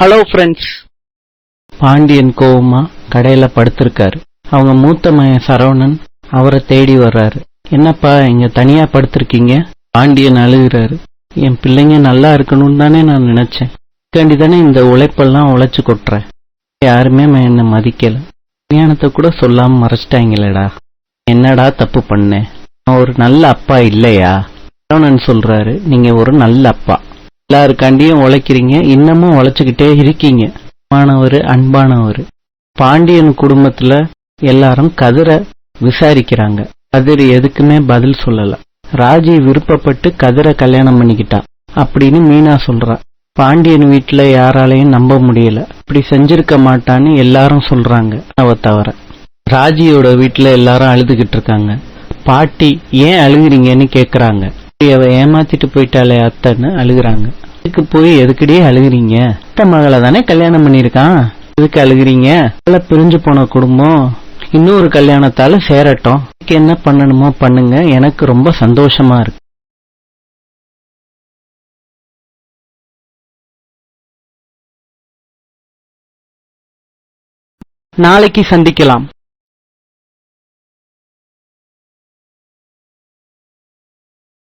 Hello friends Pandian கோவமா கடையில படுத்திருக்காரு. அவங்க மூத்த மகன் சரவணன் அவரை தேடி வர்றாரு. என்னப்பா இங்க தனியா படுத்திருக்கீங்க? பாண்டியன் அழுகிறாரு. என் பிள்ளைங்க நல்லா இருக்கணும்னு தானே நான் நினைச்சேன். காண்டி தானே இந்த உழைப்பெல்லாம் உழைச்சு கொட்டுறேன். யாருமே என்னை மதிக்கல. கல்யாணத்தை கூட சொல்லாம மறைச்சிட்டாங்களேடா. என்னடா தப்பு பண்ணேன் நான் ஒரு நல்ல அப்பா இல்லையா? சரவணன் சொல்றாரு நீங்க ஒரு நல்ல அப்பா. எல்லாருக்காண்டியும் உழைக்கிறீங்க. இன்னமும் உழைச்சுக்கிட்டே இருக்கீங்க. மாணவர் அன்பானவர். பாண்டியன் குடும்பத்துல எல்லாரும் கதிரை விசாரிக்கிறாங்க. கதிர் எதுக்குமே பதில் சொல்லல. ராஜி விருப்பப்பட்டு கதிரை கல்யாணம் பண்ணிக்கிட்டா. அப்படின்னு மீனா சொல்றா. பாண்டியன் வீட்டுல யாராலையும் நம்ப முடியல. இப்படி செஞ்சிருக்க மாட்டான்னு எல்லாரும் சொல்றாங்க. அவ தவிர. ராஜியோட வீட்டுல எல்லாரும் அழுதுகிட்டு இருக்காங்க. பாட்டி ஏன் அழுகுறீங்கன்னு கேக்குறாங்க. அவ ஏமாத்திட்டு போயிட்டாளே அத்தைன்னு அழுகுறாங்க. இதுக்கு போய் எதுக்கடியே அழுகுறீங்க? அத்தை மகளை தானே கல்யாணம் பண்ணிருக்கான் எதுக்கு அழுகுறீங்க? நல்லா பிரிஞ்சு போன குடும்பம். இன்னொரு கல்யாணத்தால சேரட்டும். இதுக்கு என்ன பண்ணணுமோ பண்ணுங்க. எனக்கு ரொம்ப சந்தோஷமா இருக்கு. நாளைக்கு சந்திக்கலாம்.